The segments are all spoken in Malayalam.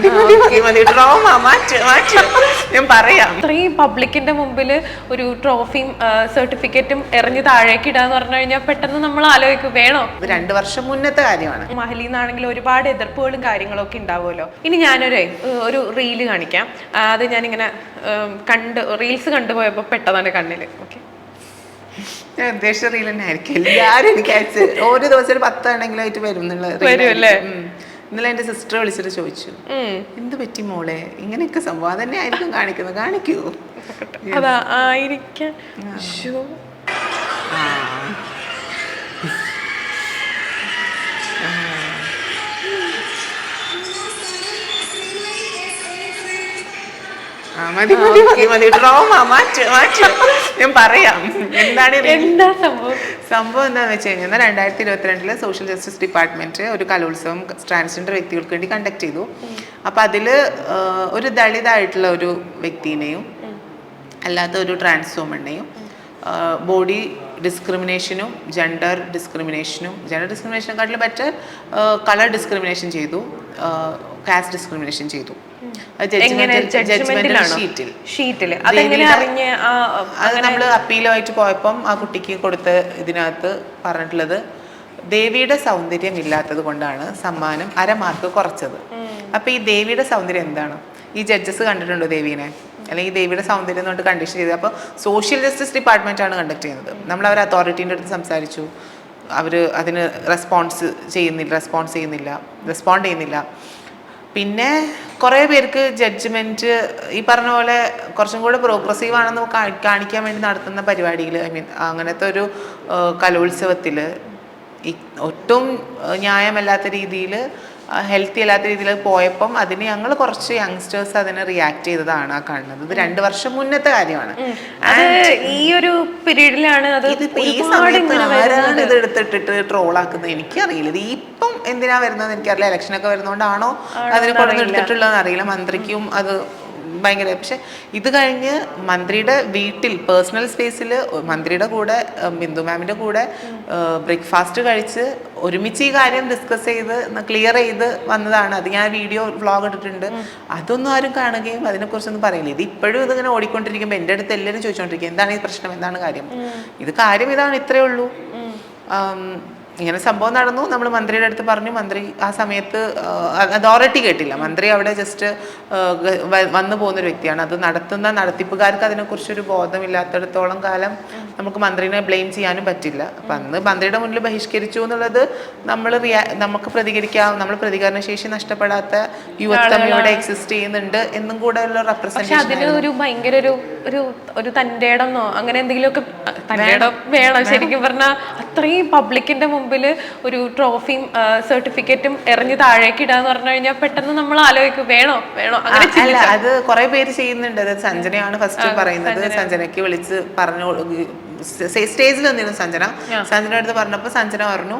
മതി മതി മതി മതി. ട്രോമ മാറ്റ് മാറ്റ്. ഞാൻ പറയാം. ഇത്രയും പബ്ലിക്കിന്റെ മുമ്പിൽ ഒരു ട്രോഫിയും സർട്ടിഫിക്കറ്റും എറിഞ്ഞ് താഴേക്ക് ഇടാന്ന് പറഞ്ഞു കഴിഞ്ഞാൽ പെട്ടെന്ന് നമ്മൾ ആലോചിക്കും വേണോ? രണ്ടു വർഷം മുന്നത്തെ കാര്യമാണ്. മഹലിന്നാണെങ്കിൽ ഒരുപാട് എതിർപ്പുകളും കാര്യങ്ങളൊക്കെ ഉണ്ടാവുമല്ലോ. ഇനി ഞാനൊരു ഒരു റീൽ കാണിക്കാം. അത് ഞാനിങ്ങനെ കണ്ട് റീൽസ് കണ്ടുപോയപ്പോൾ പെട്ടതാണ് കണ്ണിൽ ഓക്കെ. ഞാൻ ഉദ്ദേശിച്ച റീൽ തന്നെ ആയിരിക്കും എല്ലാവരും എനിക്ക് അയച്ച് ഓരോ ദിവസം ഒരു പത്താണെങ്കിലും ആയിട്ട് വരും എന്നുള്ള ഇന്നലെ എന്റെ സിസ്റ്റർ വിളിച്ചിട്ട് ചോദിച്ചു എന്ത് പറ്റി മോളെ? ഇങ്ങനെയൊക്കെ സംഭവം അതന്നെ ആയിരിക്കും കാണിക്കുന്നത്. കാണിക്കൂ. അതാ ആയിരിക്കാം മതി മതി മതി മതി. ട്രോമ മാറ്റ് മാറ്റ്. ഞാൻ പറയാം. എന്താണ് എന്താ സംഭവം? സംഭവം എന്താണെന്ന് വെച്ച് കഴിഞ്ഞാൽ രണ്ടായിരത്തി ഇരുപത്തിരണ്ടിൽ സോഷ്യൽ ജസ്റ്റിസ് ഡിപ്പാർട്ട്മെന്റ് ഒരു കലോത്സവം ട്രാൻസ്ജെൻഡർ വ്യക്തികൾക്ക് വേണ്ടി കണ്ടക്ട് ചെയ്തു. അപ്പം അതിൽ ഒരു ദളിതായിട്ടുള്ള ഒരു വ്യക്തിനെയും അല്ലാത്ത ഒരു ട്രാൻസ്ഫോമറിനെയും ബോഡി ഡിസ്ക്രിമിനേഷനും ജെൻഡർ ഡിസ്ക്രിമിനേഷനും ജെൻഡർ ഡിസ്ക്രിമിനേഷനെക്കാട്ടിലും ബെറ്റർ കളർ ഡിസ്ക്രിമിനേഷൻ ചെയ്തു. കാസ്റ്റ് ഡിസ്ക്രിമിനേഷൻ ചെയ്തു. ഷീറ്റിൽ അത് നമ്മൾ അപ്പീലുമായിട്ട് പോയപ്പം ആ കുട്ടിക്ക് കൊടുത്ത ഇതിനകത്ത് പറഞ്ഞിട്ടുള്ളത് ദേവിയുടെ സൗന്ദര്യം ഇല്ലാത്തത് കൊണ്ടാണ് സമ്മാനം അര മാർക്ക് കുറച്ചത്. അപ്പൊ ഈ ദേവിയുടെ സൗന്ദര്യം എന്താണ്? ഈ ജഡ്ജസ് കണ്ടിട്ടുണ്ടോ ദേവീനെ? അല്ലെങ്കിൽ ദേവിയുടെ സൗന്ദര്യം കൊണ്ട് കണ്ടീഷൻ ചെയ്തത്. അപ്പോൾ സോഷ്യൽ ജസ്റ്റിസ് ഡിപ്പാർട്ട്മെന്റ് ആണ് കണ്ടക്ട് ചെയ്യുന്നത്. നമ്മൾ അവർ അതോറിറ്റീന്റെ അടുത്ത് സംസാരിച്ചു. അവർ അതിന് റെസ്പോൺസ് ചെയ്യുന്നില്ല റെസ്പോൺസ് ചെയ്യുന്നില്ല റെസ്പോണ്ട് ചെയ്യുന്നില്ല. പിന്നെ കുറേ പേർക്ക് ജഡ്ജ്മെന്റ് ഈ പറഞ്ഞ പോലെ കുറച്ചും കൂടെ പ്രോഗ്രസീവ് ആണെന്ന് കാണിക്കാൻ വേണ്ടി നടത്തുന്ന പരിപാടിയിൽ ഐ മീൻ അങ്ങനത്തെ ഒരു കലോത്സവത്തിൽ ഒട്ടും ന്യായമല്ലാത്ത രീതിയിൽ ഹെൽത്തി അല്ലാത്ത രീതിയിൽ പോയപ്പം അതിന് ഞങ്ങൾ കുറച്ച് യങ്സ്റ്റേഴ്സ് അതിനെ റിയാക്ട് ചെയ്തതാണ് ആ കാണുന്നത്. ഇത് രണ്ട് വർഷം മുന്നത്തെ കാര്യമാണ്. ഈ ഒരു പീരീഡിലാണ് ഈ ഇത് എടുത്തിട്ടിട്ട് ട്രോൾ ആക്കുന്നത്? എനിക്കറിയില്ല. ഇത് ഇപ്പം എന്തിനാ വരുന്നത് എനിക്കറിയില്ല. ഇലക്ഷനൊക്കെ വരുന്നോണ്ടാണോ അതിന് കൊടുത്തെടുത്തിട്ടുള്ളതെന്ന് അറിയില്ല. മന്ത്രിക്കും അത് ഭയങ്കര പക്ഷെ ഇത് കഴിഞ്ഞ് മന്ത്രിയുടെ വീട്ടിൽ പേഴ്സണൽ സ്പേസിൽ മന്ത്രിയുടെ കൂടെ ബിന്ദു മാമിന്റെ കൂടെ ബ്രേക്ക്ഫാസ്റ്റ് കഴിച്ച് ഒരുമിച്ച് ഈ കാര്യം ഡിസ്കസ് ചെയ്ത് ക്ലിയർ ചെയ്ത് വന്നതാണ്. അത് ഞാൻ വീഡിയോ വ്ളോഗ് ഇട്ടിട്ടുണ്ട്. അതൊന്നും ആരും കാണുകയും അതിനെക്കുറിച്ചൊന്നും പറയില്ല. ഇത് ഇപ്പോഴും ഇതിങ്ങനെ ഓടിക്കൊണ്ടിരിക്കുമ്പോൾ എന്റെ അടുത്ത് എല്ലാവരും ചോദിച്ചുകൊണ്ടിരിക്കും എന്താണ് ഈ പ്രശ്നം? എന്താണ് കാര്യം? ഇത് കാര്യം ഇതാണ് ഇത്രയേ ഉള്ളൂ. ഇങ്ങനെ സംഭവം നടന്നു. നമ്മൾ മന്ത്രിയുടെ അടുത്ത് പറഞ്ഞു മന്ത്രി ആ സമയത്ത് അതോറിറ്റി കേട്ടില്ല. മന്ത്രി അവിടെ ജസ്റ്റ് വന്നു പോകുന്നൊരു വ്യക്തിയാണ്. അത് നടത്തുന്ന നടത്തിപ്പുകാർക്ക് അതിനെക്കുറിച്ചൊരു ബോധമില്ലാത്തടത്തോളം കാലം നമുക്ക് മന്ത്രിനെ ബ്ലെയിം ചെയ്യാനും പറ്റില്ല. അപ്പം അന്ന് മന്ത്രിയുടെ മുന്നിൽ ബഹിഷ്കരിച്ചു എന്നുള്ളത് നമ്മൾ റിയാ നമുക്ക് പ്രതികരിക്കാം. നമ്മൾ പ്രതികരണശേഷി നഷ്ടപ്പെടാത്ത യുവത്വം ഇവിടെ എക്സിസ്റ്റ് ചെയ്യുന്നുണ്ട് എന്നും കൂടെ ഉള്ള റെപ്രസെന്റേഷൻ അതിന് ഒരു ഭയങ്കര ഒരു ഒരു ഒരു തന്റെ അങ്ങനെ എന്തെങ്കിലുമൊക്കെ തന്റെ വേണം. ശരിക്കും പറഞ്ഞാൽ അത്രയും പബ്ലിക്കിന്റെ മുമ്പിൽ ഒരു ട്രോഫിയും സർട്ടിഫിക്കറ്റും എറിഞ്ഞ് താഴേക്ക് ഇടാന്ന് പറഞ്ഞു കഴിഞ്ഞാൽ പെട്ടെന്ന് നമ്മൾ ആലോചിക്കും വേണോ വേണോ? അങ്ങനെ അല്ല അത് കുറെ പേര് ചെയ്യുന്നുണ്ട്. സഞ്ജനയാണ് ഫസ്റ്റ് പറയുന്നത്. സഞ്ജനയ്ക്ക് വിളിച്ച് പറഞ്ഞു സ്റ്റേജിൽ വന്നിരുന്നു സഞ്ജന. സഞ്ജന അടുത്ത് പറഞ്ഞപ്പോൾ സഞ്ജന പറഞ്ഞു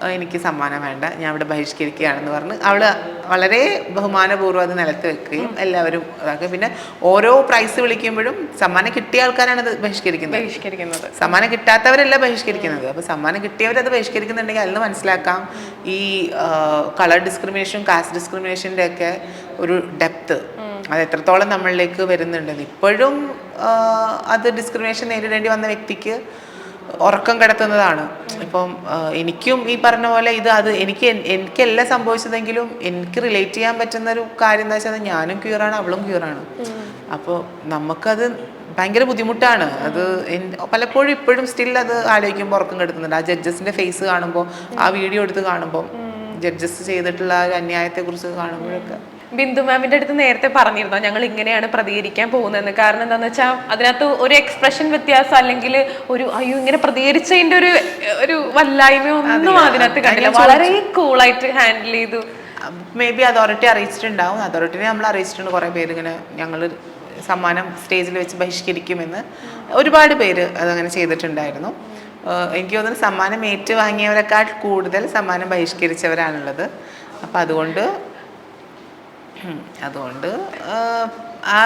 "ആ, എനിക്ക് സമ്മാനം വേണ്ട ഞാൻ ഇവിടെ ബഹിഷ്കരിക്കുകയാണെന്ന് പറഞ്ഞ് അവൾ വളരെ ബഹുമാനപൂർവം അത് നിലത്ത് വെക്കുകയും എല്ലാവരും ഇതാക്കുകയും പിന്നെ ഓരോ പ്രൈസ് വിളിക്കുമ്പോഴും സമ്മാനം കിട്ടിയ ആൾക്കാരാണ് അത് ബഹിഷ്കരിക്കുന്നത്. ബഹിഷ്കരിക്കുന്നത്. സമ്മാനം കിട്ടാത്തവരല്ല ബഹിഷ്കരിക്കുന്നത്. അപ്പോൾ സമ്മാനം കിട്ടിയവരത് ബഹിഷ്കരിക്കുന്നുണ്ടെങ്കിൽ അതിൽ മനസ്സിലാക്കാം. ഈ കളർ ഡിസ്ക്രിമിനേഷൻ കാസ്റ്റ് ഡിസ്ക്രിമിനേഷന്റെ ഒക്കെ ഒരു ഡെപ്ത് അത് എത്രത്തോളം നമ്മളിലേക്ക് വരുന്നുണ്ടെന്ന് ഇപ്പോഴും അത് ഡിസ്ക്രിമിനേഷൻ നേരിടേണ്ടി വന്ന വ്യക്തിക്ക് ഉറക്കം കിടത്തുന്നതാണ്. ഇപ്പം എനിക്കും ഈ പറഞ്ഞ പോലെ ഇത് അത് എനിക്ക് എനിക്കല്ല സംഭവിച്ചതെങ്കിലും എനിക്ക് റിലേറ്റ് ചെയ്യാൻ പറ്റുന്ന ഒരു കാര്യം എന്താ വെച്ചാൽ ഞാനും ക്യൂറാണ് അവളും ക്യൂറാണ് അപ്പോൾ നമുക്കത് ഭയങ്കര ബുദ്ധിമുട്ടാണ്. അത് പലപ്പോഴും ഇപ്പോഴും സ്റ്റിൽ അത് ആലോചിക്കുമ്പോൾ ഉറക്കം കെടുത്തുന്നുണ്ട്. ആ ജഡ്ജസിന്റെ ഫേസ് കാണുമ്പോൾ ആ വീഡിയോ എടുത്ത് കാണുമ്പോൾ ജഡ്ജസ് ചെയ്തിട്ടുള്ള ആ ഒരു അന്യായത്തെ കുറിച്ച് കാണുമ്പോഴൊക്കെ. ബിന്ദു മാമിന്റെ അടുത്ത് നേരത്തെ പറഞ്ഞിരുന്നോ ഞങ്ങൾ ഇങ്ങനെയാണ് പ്രതികരിക്കാൻ പോകുന്നതെന്ന്? കാരണം എന്താന്ന് വെച്ചാൽ അതിനകത്ത് ഒരു എക്സ്പ്രഷൻ വ്യത്യാസം അല്ലെങ്കിൽ ഒരു അയ്യോ ഇങ്ങനെ പ്രതികരിച്ചതിന്റെ ഒരു ഒരു വല്ലായ്മ ഒന്നും അതിനകത്ത് കണ്ടില്ല. വളരെ കൂളായിട്ട് ഹാൻഡിൽ ചെയ്തു. മേ ബി അതോറിറ്റി അറിയിച്ചിട്ടുണ്ടാവും. അതോറിറ്റിനെ നമ്മൾ അറിയിച്ചിട്ടുണ്ട്. കുറേ പേര് ഇങ്ങനെ ഞങ്ങൾ സമ്മാനം സ്റ്റേജിൽ വെച്ച് ബഹിഷ്കരിക്കുമെന്ന് ഒരുപാട് പേര് അതങ്ങനെ ചെയ്തിട്ടുണ്ടായിരുന്നു. എനിക്ക് തോന്നുന്നു സമ്മാനം ഏറ്റുവാങ്ങിയവരെക്കാൾ കൂടുതൽ സമ്മാനം ബഹിഷ്കരിച്ചവരാണുള്ളത്. അപ്പം അതുകൊണ്ട് അതുകൊണ്ട് ആ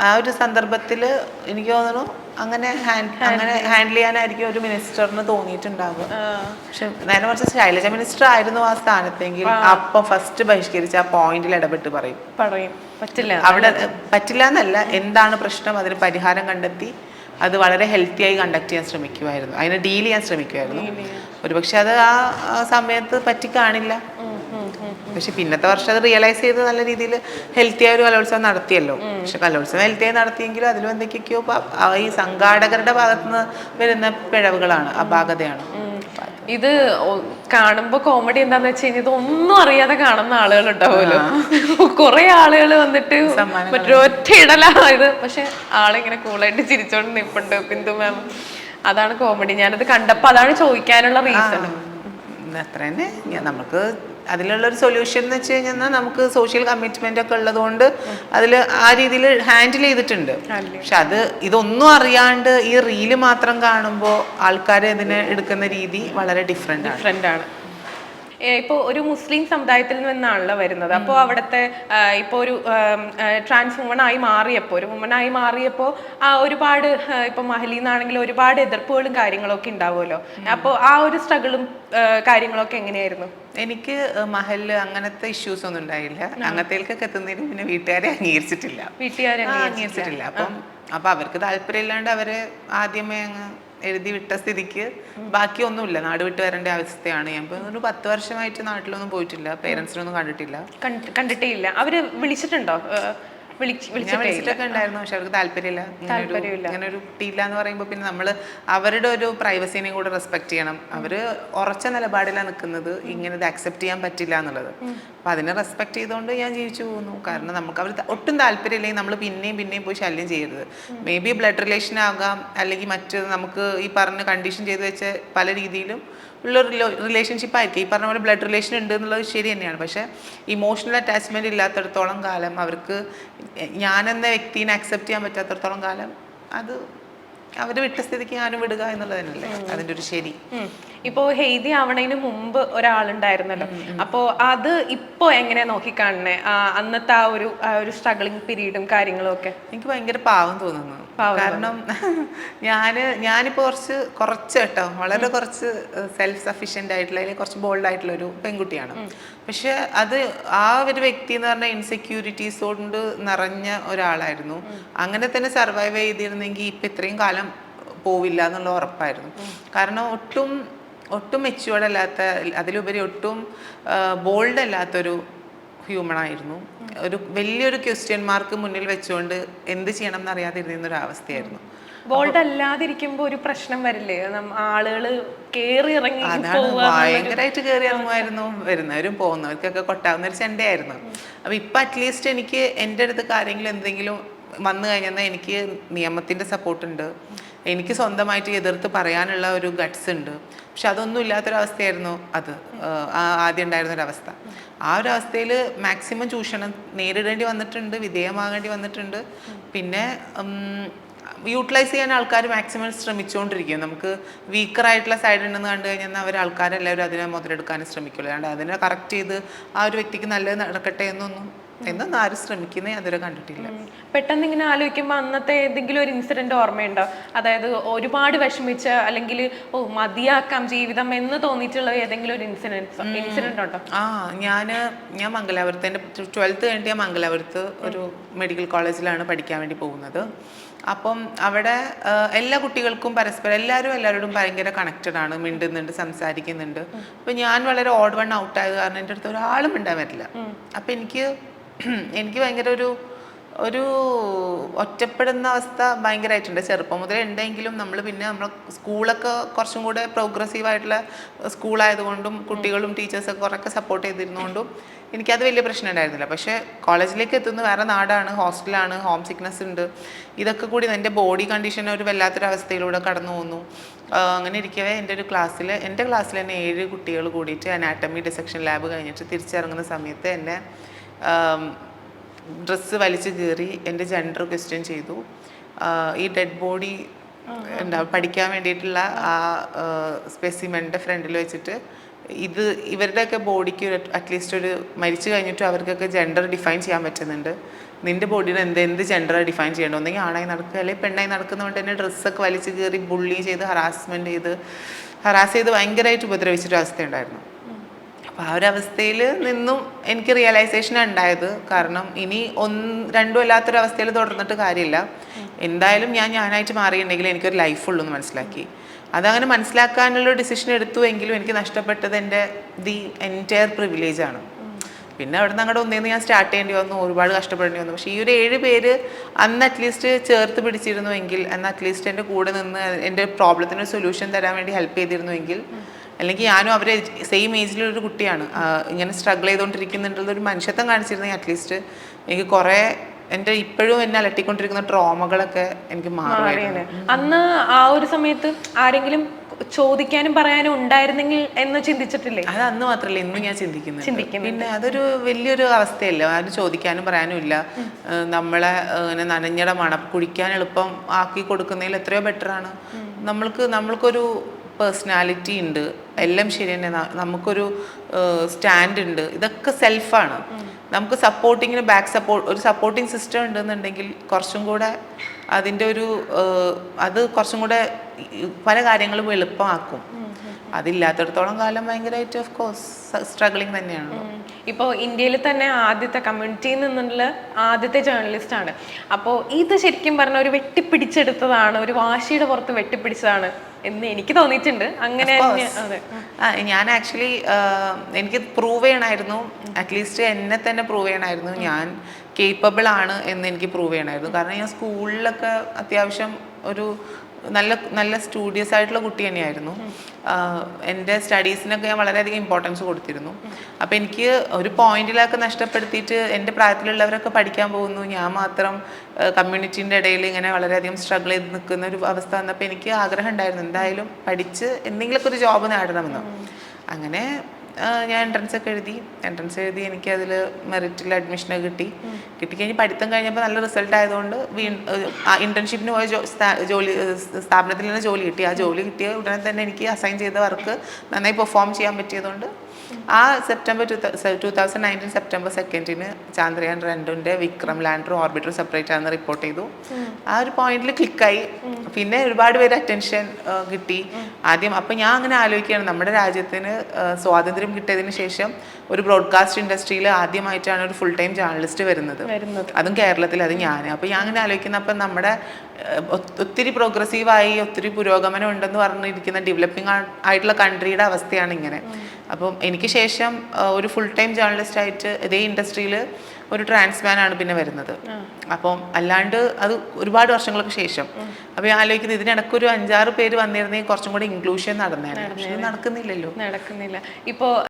ആ ഒരു സന്ദർഭത്തിൽ എനിക്ക് തോന്നുന്നു അങ്ങനെ അങ്ങനെ ഹാൻഡിൽ ചെയ്യാനായിരിക്കും ഒരു മിനിസ്റ്ററിന് തോന്നിയിട്ടുണ്ടാകും പക്ഷെ നേരെ മറിച്ച് ശൈലജ മിനിസ്റ്റർ ആയിരുന്നു ആ സ്ഥാനത്തെങ്കിൽ അപ്പം ഫസ്റ്റ് ബഹിഷ്കരിച്ച് ആ പോയിന്റിൽ ഇടപെട്ട് പറയും. പറയും. പറ്റില്ല. അവിടെ പറ്റില്ല എന്നല്ല എന്താണ് പ്രശ്നം? അതിന് പരിഹാരം കണ്ടെത്തി അത് വളരെ ഹെൽത്തി ആയി കണ്ടക്ട് ചെയ്യാൻ ശ്രമിക്കുമായിരുന്നു. അതിനെ ഡീൽ ചെയ്യാൻ ശ്രമിക്കുമായിരുന്നു. ഒരുപക്ഷെ അത് ആ സമയത്ത് പറ്റി കാണില്ല പക്ഷെ പിന്നത്തെ വർഷം അത് റിയലൈസ് ചെയ്ത് നല്ല രീതിയിൽ ഹെൽത്തി ആയ ഒരു കലോത്സവം നടത്തിയല്ലോ. പക്ഷെ കലോത്സവം ഹെൽത്തി ആയി നടത്തിയെങ്കിലും അതിലും എന്തൊക്കെയൊക്കെയോ ഈ സംഘാടകരുടെ ഭാഗത്തുനിന്ന് വരുന്ന പിഴവുകളാണ് അപാകതയാണ്. ഇത് കാണുമ്പോൾ കാണുമ്പോ കോമഡി എന്താന്ന് വെച്ച് കഴിഞ്ഞാൽ ഇതൊന്നും അറിയാതെ കാണുന്ന ആളുകൾ ഉണ്ടാവുമല്ലോ. കുറെ ആളുകൾ വന്നിട്ട് മറ്റൊരൊറ്റ ഇടലാ ഇത്. പക്ഷെ ആളിങ്ങനെ കൂളായിട്ട് ചിരിച്ചോണ്ട് നിപ്പുണ്ട്. ബിന്ദു മാം അതാണ് കോമഡി ഞാനത് കണ്ടപ്പോ അതാണ് ചോദിക്കാനുള്ള റീസൺ അത്ര തന്നെ നമുക്ക് അതിലുള്ള ഒരു സൊല്യൂഷൻ എന്ന് വെച്ച് കഴിഞ്ഞാൽ നമുക്ക് സോഷ്യൽ കമ്മിറ്റ്മെന്റ് ഒക്കെ ഉള്ളതുകൊണ്ട് അതിൽ ആ രീതിയിൽ ഹാൻഡിൽ ചെയ്തിട്ടുണ്ട്. പക്ഷെ അത് ഇതൊന്നും അറിയാണ്ട് ഈ റീൽ മാത്രം കാണുമ്പോൾ ആൾക്കാർ ഇതിനെ എടുക്കുന്ന രീതി വളരെ ഡിഫറെന്റ് ഡിഫറെന്റ് ആണ്. ഇപ്പോൾ ഒരു മുസ്ലിം സമുദായത്തിൽ നിന്നാണല്ലോ വരുന്നത്. അപ്പോൾ അവിടുത്തെ ഇപ്പോൾ ഒരു ട്രാൻസ് വുമൺ ആയി മാറിയപ്പോൾ ഒരു വുമണായി മാറിയപ്പോൾ ആ ഒരുപാട് ഇപ്പോൾ മഹലിന്നാണെങ്കിൽ ഒരുപാട് എതിർപ്പുകളും കാര്യങ്ങളൊക്കെ ഉണ്ടാവുമല്ലോ. അപ്പോൾ ആ ഒരു സ്ട്രഗിളും കാര്യങ്ങളൊക്കെ എങ്ങനെയായിരുന്നു? എനിക്ക് മഹലിൽ അങ്ങനത്തെ ഇഷ്യൂസ് ഒന്നും ഉണ്ടായില്ല. അങ്ങനത്തേക്കൊക്കെ എത്തുന്നതിന് പിന്നെ വീട്ടുകാരെ അംഗീകരിച്ചിട്ടില്ല. വീട്ടുകാരെ അംഗീകരിച്ചിട്ടില്ല. അപ്പം അപ്പൊ അവർക്ക് താല്പര്യമില്ലാണ്ട് അവർ ആദ്യമേ അങ്ങ് എഴുതി വിട്ട സ്ഥിതിക്ക്. ബാക്കിയൊന്നുമില്ല. നാട് വിട്ട് വരേണ്ട അവസ്ഥയാണ്. ഞാൻ ഇപ്പൊ ഒരു പത്ത് വർഷമായിട്ട് നാട്ടിലൊന്നും പോയിട്ടില്ല. പേരൻസിനൊന്നും കണ്ടിട്ടില്ല. കണ്ട്- കണ്ടിട്ടേ ഇല്ല. അവർ വിളിച്ചിട്ടുണ്ടോ? വിളിച്ചിട്ടൊക്കെ ഉണ്ടായിരുന്നു പക്ഷെ അവർക്ക് താല്പര്യമില്ല. ഇങ്ങനെ ഒരു-. കുട്ടിയില്ല എന്ന് പറയുമ്പോൾ പിന്നെ നമ്മൾ അവരുടെ ഒരു പ്രൈവസിനെ കൂടെ റെസ്പെക്ട് ചെയ്യണം. അവർ ഉറച്ച നിലപാടിലാണ് നിൽക്കുന്നത് ഇങ്ങനെ ഇത് അക്സെപ്റ്റ് ചെയ്യാൻ പറ്റില്ല എന്നുള്ളത്. അപ്പൊ അതിനെ റെസ്പെക്ട് ചെയ്തുകൊണ്ട് ഞാൻ ജീവിച്ചു പോകുന്നു. കാരണം നമുക്ക് അവർ ഒട്ടും താല്പര്യമില്ലെങ്കിൽ നമ്മൾ പിന്നെയും പിന്നെയും പോയി ശല്യം ചെയ്യരുത്. മേ ബി ബ്ലഡ് റിലേഷൻ ആകാം അല്ലെങ്കിൽ മറ്റ് നമുക്ക് ഈ പറഞ്ഞ കണ്ടീഷൻ ചെയ്ത് വെച്ച പല രീതിയിലും ഉള്ള റിലേഷൻഷിപ്പ് ആയിരിക്കും. ഈ പറഞ്ഞ പോലെ ബ്ലഡ് റിലേഷൻ ഉണ്ട് എന്നുള്ളത് ശരി തന്നെയാണ്. പക്ഷേ ഇമോഷണൽ അറ്റാച്ച്മെന്റ് ഇല്ലാത്തടത്തോളം കാലം അവർക്ക് ഞാനെന്ന വ്യക്തിനെ അക്സെപ്റ്റ് ചെയ്യാൻ പറ്റാത്തടത്തോളം കാലം അത് അവർ വിട്ട സ്ഥിതിക്ക് ഞാനും വിടുക എന്നുള്ളത് തന്നെയല്ലേ അതിന്റെ ഒരു ശരി. ഇപ്പോ ഹെയ്തി ആവണതിന് മുമ്പ് ഒരാളുണ്ടായിരുന്നല്ലോ. അപ്പോ അത് ഇപ്പോ എങ്ങനെ നോക്കിക്കാണണേ? ആ, അന്നത്തെ ആ ഒരു ഒരു സ്ട്രഗിളിങ് പീരീഡും കാര്യങ്ങളും ഒക്കെ എനിക്ക് ഭയങ്കര പാവം തോന്നുന്നു. കാരണം ഞാൻ ഞാനിപ്പോൾ കുറച്ച് കുറച്ച് കേട്ടോ വളരെ കുറച്ച് സെൽഫ് സഫീഷ്യന്റ് ആയിട്ടുള്ള അല്ലെങ്കിൽ കുറച്ച് ബോൾഡ് ആയിട്ടുള്ള ഒരു പെൺകുട്ടിയാണ്. പക്ഷെ അത് ആ ഒരു വ്യക്തി എന്ന് പറഞ്ഞ ഇൻസെക്യൂരിറ്റീസ് കൊണ്ട് നിറഞ്ഞ ഒരാളായിരുന്നു. അങ്ങനെ തന്നെ സർവൈവ് ചെയ്തിരുന്നെങ്കിൽ ഇപ്പം ഇത്രയും കാലം പോവില്ല എന്നുള്ള ഉറപ്പായിരുന്നു. കാരണം ഒട്ടും ഒട്ടും മെച്യൂർഡ് അല്ലാത്ത അതിലുപരി ഒട്ടും ബോൾഡ് അല്ലാത്തൊരു ഹ്യൂമൺ ആയിരുന്നു. ഒരു വലിയൊരു ക്വസ്റ്റ്യൻ മാർക്ക് മുന്നിൽ വെച്ചുകൊണ്ട് എന്ത് ചെയ്യണം എന്നറിയാതിരുന്ന ഒരു അവസ്ഥയായിരുന്നു ബോൾഡ് അല്ലാതിരിക്കുമ്പോ ഒരു പ്രശ്നം വരില്ലേ? ആളുകൾ ആളുകൾ കേറി ഇറങ്ങി അതാണ് ഭയങ്കരമായിട്ട് കയറി ഇറങ്ങുമായിരുന്നു. വരുന്നവരും പോകുന്നവർക്കൊക്കെ കൊട്ടാവുന്ന ഒരു ചെണ്ടയായിരുന്നു. അപ്പൊ ഇപ്പൊ അറ്റ്ലീസ്റ്റ് എനിക്ക് എന്റെ അടുത്ത് കാര്യങ്ങൾ എന്തെങ്കിലും വന്നു കഴിഞ്ഞാൽ എനിക്ക് നിയമത്തിന്റെ സപ്പോർട്ട് ഉണ്ട്. എനിക്ക് സ്വന്തമായിട്ട് എതിർത്ത് പറയാനുള്ള ഒരു ഗട്ട്സ് ഉണ്ട്. പക്ഷെ അതൊന്നും ഇല്ലാത്തൊരവസ്ഥയായിരുന്നു അത്. ആദ്യം ഉണ്ടായിരുന്ന ഒരു അവസ്ഥ ആ ഒരു അവസ്ഥയിൽ മാക്സിമം ചൂഷണം നേരിടേണ്ടി വന്നിട്ടുണ്ട് വിധേയമാകേണ്ടി വന്നിട്ടുണ്ട്. പിന്നെ യൂട്ടിലൈസ് ചെയ്യാൻ ആൾക്കാർ മാക്സിമം ശ്രമിച്ചുകൊണ്ടിരിക്കും. നമുക്ക് വീക്കർ ആയിട്ടുള്ള സൈഡ് ഉണ്ടെന്ന് കണ്ടു കഴിഞ്ഞാൽ അവർ ആൾക്കാരെല്ലാവരും അതിനെ മുതലെടുക്കാനും ശ്രമിക്കുള്ളൂ. അല്ലാണ്ട് അതിനെ കറക്റ്റ് ചെയ്ത് ആ ഒരു വ്യക്തിക്ക് നല്ലത് നടക്കട്ടെ എന്നൊന്നും എന്നൊന്നും ആരും ശ്രമിക്കുന്നേ അതുവരെ കണ്ടിട്ടില്ല. പെട്ടെന്ന് ഇങ്ങനെ ആലോചിക്കുമ്പോൾ അന്നത്തെ ഏതെങ്കിലും ഒരു ഇൻസിഡന്റ് ഓർമ്മയുണ്ടോ? അതായത് ഒരുപാട് വിഷമിച്ച അല്ലെങ്കിൽ ഓ മതിയാക്കാം ജീവിതം എന്ന് തോന്നിയിട്ടുള്ള ഏതെങ്കിലും ഒരു ഇൻസിഡൻസ് ഇൻസിഡന്റ് ഉണ്ടോ? ആ ഞാൻ ഞാൻ മംഗലാപുരത്ത് എന്റെ ട്വൽത്ത് കഴിഞ്ഞിട്ട് ഞാൻ മംഗലാപുരത്ത് ഒരു മെഡിക്കൽ കോളേജിലാണ് പഠിക്കാൻ വേണ്ടി പോകുന്നത്. അപ്പം അവിടെ എല്ലാ കുട്ടികൾക്കും പരസ്പരം എല്ലാവരും എല്ലാവരോടും ഭയങ്കര കണക്റ്റഡ് ആണ്. മിണ്ടുന്നുണ്ട് സംസാരിക്കുന്നുണ്ട്. അപ്പം ഞാൻ വളരെ ഓഡ് വൺ ഔട്ട് ആയത് കാരണം എന്റെ അടുത്ത് ഒരാളും മിണ്ടാൻ പറ്റില്ല അപ്പം എനിക്ക് എനിക്ക് ഭയങ്കര ഒരു ഒരു ഒറ്റപ്പെടുന്ന അവസ്ഥ ഭയങ്കരമായിട്ടുണ്ട് ചെറുപ്പം മുതലേ ഉണ്ടെങ്കിലും നമ്മൾ പിന്നെ നമ്മൾ സ്കൂളൊക്കെ കുറച്ചും കൂടെ പ്രോഗ്രസീവ് ആയിട്ടുള്ള സ്കൂളായതുകൊണ്ടും കുട്ടികളും ടീച്ചേഴ്സൊക്കെ കുറേയൊക്കെ സപ്പോർട്ട് ചെയ്തിരുന്നുകൊണ്ടും എനിക്കത് വലിയ പ്രശ്നം ഉണ്ടായിരുന്നില്ല. പക്ഷേ കോളേജിലേക്ക് എത്തുന്ന വേറെ നാടാണ് ഹോസ്റ്റലാണ് ഹോം സിക്നസ് ഉണ്ട്. ഇതൊക്കെ കൂടി എന്റെ ബോഡി കണ്ടീഷൻ ഒരു വല്ലാത്തൊരു അവസ്ഥയിലൂടെ കടന്നു പോകുന്നു അങ്ങനെ ഇരിക്കവേ എന്റെ ഒരു ക്ലാസ്സിൽ എന്റെ ക്ലാസ്സിൽ തന്നെ ഏഴ് കുട്ടികൾ കൂടിയിട്ട് അനാറ്റമി ഡിസെക്ഷൻ ലാബ് കഴിഞ്ഞിട്ട് തിരിച്ചിറങ്ങുന്ന സമയത്ത് എന്നെ ഡ്രസ്സ് വലിച്ചു കീറി എന്റെ ജെൻഡർ ക്വസ്റ്റ്യൻ ചെയ്തു. ഈ ഡെഡ് ബോഡി എന്താ പഠിക്കാൻ വേണ്ടിയിട്ടുള്ള ആ സ്പെസിമെന്റെ ഫ്രണ്ടിൽ വെച്ചിട്ട് ഇത് ഇവരുടെയൊക്കെ ബോഡിക്ക് ഒരു അറ്റ്ലീസ്റ്റ് ഒരു മരിച്ചു കഴിഞ്ഞിട്ട് അവർക്കൊക്കെ ജെൻഡർ ഡിഫൈൻ ചെയ്യാൻ പറ്റുന്നുണ്ട്. നിന്റെ ബോഡിയുടെ എന്ത് എന്ത് ജെൻഡർ ഡിഫൈൻ ചെയ്യണം ഒന്നെങ്കിൽ ആണായി നടക്കുക അല്ലെങ്കിൽ പെണ്ണായി നടക്കുന്നതുകൊണ്ട് തന്നെ ഡ്രസ്സൊക്കെ വലിച്ചു കയറി ബുള്ളി ചെയ്ത് ഹറാസ്മെന്റ് ചെയ്ത് ഹറാസ് ചെയ്ത് ഭയങ്കരമായിട്ട് ഉപദ്രവിച്ചിട്ട് അവസ്ഥയുണ്ടായിരുന്നു. അപ്പോൾ ആ ഒരു അവസ്ഥയിൽ നിന്നും എനിക്ക് റിയലൈസേഷൻ ഉണ്ടായത്. കാരണം ഇനി ഒന്ന് രണ്ടും അല്ലാത്തൊരു അവസ്ഥയിൽ തുടർന്നിട്ട് കാര്യമില്ല. എന്തായാലും ഞാൻ ഞാനായിട്ട് മാറിയിട്ടുണ്ടെങ്കിൽ എനിക്കൊരു ലൈഫുള്ളൂ എന്ന് മനസ്സിലാക്കി. അതങ്ങനെ മനസ്സിലാക്കാനുള്ള ഡിസിഷൻ എടുത്തു എങ്കിലും എനിക്ക് നഷ്ടപ്പെട്ടത് എന്റെ ദി എന്റയർ പ്രിവിലേജ് ആണ്. പിന്നെ അവിടെ നിന്ന് അങ്ങോട്ട് ഒന്നേന്ന് ഞാൻ സ്റ്റാർട്ട് ചെയ്യേണ്ടി വന്നു. ഒരുപാട് കഷ്ടപ്പെടേണ്ടി വന്നു. പക്ഷേ ഈ ഒരു ഏഴ് പേര് അന്ന് അറ്റ്ലീസ്റ്റ് ചേർത്ത് പിടിച്ചിരുന്നുവെങ്കിൽ അന്ന് അറ്റ്ലീസ്റ്റ് എന്റെ കൂടെ നിന്ന് എന്റെ പ്രോബ്ലത്തിന് സൊല്യൂഷൻ തരാൻ വേണ്ടി ഹെൽപ്പ് ചെയ്തിരുന്നുവെങ്കിൽ അല്ലെങ്കിൽ ഞാനും അവരെ സെയിം ഏജിലൊരു കുട്ടിയാണ്. ഇങ്ങനെ സ്ട്രഗിൾ ചെയ്തുകൊണ്ടിരിക്കുന്നുണ്ടുള്ള ഒരു മനുഷ്യത്വം കാണിച്ചിരുന്നെങ്കിൽ അറ്റ്ലീസ്റ്റ് എനിക്ക് കുറേ എന്റെ ഇപ്പോഴും എന്നെ അലട്ടിക്കൊണ്ടിരിക്കുന്ന ട്രോമകളൊക്കെ എനിക്ക് മാറുമായിരുന്നു. അന്ന് ആ ഒരു സമയത്ത് ആരെങ്കിലും ചോദിക്കാനും പറയാനും ഉണ്ടായിരുന്നെങ്കിൽ എന്ന് ചിന്തിച്ചിട്ടില്ലേ? അത് അന്ന് മാത്രമല്ല ഇന്നും ഞാൻ ചിന്തിക്കുന്നു പിന്നെ അതൊരു വലിയൊരു അവസ്ഥയല്ല. ആരും ചോദിക്കാനും പറയാനും ഇല്ല. നമ്മളെ ഇങ്ങനെ നനഞ്ഞട മണം കുടിക്കാൻ എളുപ്പം ആക്കി കൊടുക്കുന്നതിൽ എത്രയോ ബെറ്ററാണ് നമ്മൾക്ക് നമ്മൾക്കൊരു പേഴ്സണാലിറ്റി ഉണ്ട്. എല്ലാം ശരി തന്നെ. നമുക്കൊരു സ്റ്റാൻഡ് ഉണ്ട്. ഇതൊക്കെ സെൽഫാണ് നമുക്ക് സപ്പോർട്ടിങ്ങിന് ബാക്ക് സപ്പോർട്ട് ഒരു സപ്പോർട്ടിങ് സിസ്റ്റം ഉണ്ടെന്നുണ്ടെങ്കിൽ കുറച്ചും കൂടെ അതിന്റെ ഒരു അത് കുറച്ചും കൂടെ പല കാര്യങ്ങളും എളുപ്പമാക്കും. അതില്ലാത്തടത്തോളം കാലം ഭയങ്കരമായിട്ട് ഓഫ് കോഴ്സ് സ്ട്രഗിളിങ് തന്നെയാണ് ഇപ്പോൾ ഇന്ത്യയിൽ തന്നെ ആദ്യത്തെ കമ്മ്യൂണിറ്റിയിൽ നിന്നുള്ള ആദ്യത്തെ ജേർണലിസ്റ്റ് ആണ്. അപ്പോൾ ഇത് ശരിക്കും പറഞ്ഞ ഒരു വെട്ടിപ്പിടിച്ചെടുത്തതാണ് ഒരു വാശിയുടെ പുറത്ത് വെട്ടിപ്പിടിച്ചതാണ് എന്ന് എനിക്ക് തോന്നിയിട്ടുണ്ട്. അങ്ങനെ ഞാൻ ആക്ച്വലി എനിക്ക് പ്രൂവ് ചെയ്യണമായിരുന്നു. അറ്റ്ലീസ്റ്റ് എന്നെ തന്നെ പ്രൂവ് ചെയ്യണമായിരുന്നു. ഞാൻ കേപ്പബിൾ ആണ് എന്ന് എനിക്ക് പ്രൂവ് ചെയ്യണമായിരുന്നു. കാരണം ഞാൻ സ്കൂളിലൊക്കെ അത്യാവശ്യം ഒരു നല്ല നല്ല സ്റ്റുഡിയസ് ആയിട്ടുള്ള കുട്ടി തന്നെയായിരുന്നു. എന്റെ സ്റ്റഡീസിനൊക്കെ ഞാൻ വളരെയധികം ഇമ്പോർട്ടൻസ് കൊടുത്തിരുന്നു. അപ്പോൾ എനിക്ക് ഒരു പോയിന്റിലൊക്കെ നഷ്ടപ്പെടുത്തിയിട്ട് എന്റെ പ്രായത്തിലുള്ളവരൊക്കെ പഠിക്കാൻ പോകുന്നു. ഞാൻ മാത്രം കമ്മ്യൂണിറ്റീന്റെ ഇടയിൽ ഇങ്ങനെ വളരെയധികം സ്ട്രഗിൾ ചെയ്ത് നിൽക്കുന്ന ഒരു അവസ്ഥ വന്നപ്പോൾ എനിക്ക് ആഗ്രഹം ഉണ്ടായിരുന്നു. എന്തായാലും പഠിച്ച് എന്തെങ്കിലുമൊക്കെ ഒരു ജോബ് നേടണമെന്ന്. അങ്ങനെ ഞാൻ എൻട്രൻസ് ഒക്കെ എഴുതി. എൻട്രൻസ് എഴുതി എനിക്ക് അതിൽ മെറിറ്റിൽ അഡ്മിഷനൊക്കെ കിട്ടി. കിട്ടിക്കഴിഞ്ഞ് പഠിത്തം കഴിഞ്ഞപ്പോൾ നല്ല റിസൾട്ട് ആയതുകൊണ്ട് ഇന്റേൺഷിപ്പിന് പോയ ജോലി സ്ഥാപനത്തിൽ തന്നെ ജോലി കിട്ടി. ആ ജോലി കിട്ടിയ ഉടനെ തന്നെ എനിക്ക് അസൈൻ ചെയ്ത വർക്ക് നന്നായി പെർഫോം ചെയ്യാൻ പറ്റിയതുകൊണ്ട് ആ September two thousand nineteen September സെക്കൻഡിന് Chandrayaan രണ്ടിന്റെ വിക്രം ലാൻഡറും ഓർബിറ്ററും സെപ്പറേറ്റ് ആണെന്ന് റിപ്പോർട്ട് ചെയ്തു. ആ ഒരു പോയിന്റിൽ ക്ലിക്കായി പിന്നെ ഒരുപാട് പേര് അറ്റൻഷൻ കിട്ടി. ആദ്യം അപ്പം ഞാൻ അങ്ങനെ ആലോചിക്കുകയാണ്. നമ്മുടെ രാജ്യത്തിന് സ്വാതന്ത്ര്യം കിട്ടിയതിന് ശേഷം ഒരു ബ്രോഡ്കാസ്റ്റ് ഇൻഡസ്ട്രിയിൽ ആദ്യമായിട്ടാണ് ഒരു ഫുൾ ടൈം ജേർണലിസ്റ്റ് വരുന്നത്. അതും കേരളത്തിൽ അത് ഞാൻ അപ്പോൾ ഞാൻ അങ്ങനെ ആലോചിക്കുന്ന അപ്പം നമ്മുടെ ഒത്തിരി പ്രോഗ്രസീവായി ഒത്തിരി പുരോഗമനം ഉണ്ടെന്ന് പറഞ്ഞിരിക്കുന്ന ഡെവലപ്പിംഗ് ആയിട്ടുള്ള കൺട്രിയുടെ അവസ്ഥയാണ് ഇങ്ങനെ. അപ്പം എനിക്ക് ശേഷം ഒരു ഫുൾ ടൈം ജേർണലിസ്റ്റ് ആയിട്ട് ഇതേ ഇൻഡസ്ട്രിയിൽ ഒരു ട്രാൻസ്മാൻ ആണ് പിന്നെ വരുന്നത്. അപ്പം അല്ലാണ്ട് അത് ഒരുപാട് വർഷങ്ങൾക്ക് ശേഷം. അപ്പോൾ ഞാൻ ആലോചിക്കുന്നത് ഇതിനിടയ്ക്ക് ഒരു അഞ്ചാറ് പേര് വന്നിരുന്നെങ്കിൽ കുറച്ചും കൂടി ഇൻക്ലൂഷൻ നടന്നേനെ. പക്ഷെ നടക്കുന്നില്ലല്ലോ. നടക്കുന്നില്ല. ഇപ്പോൾ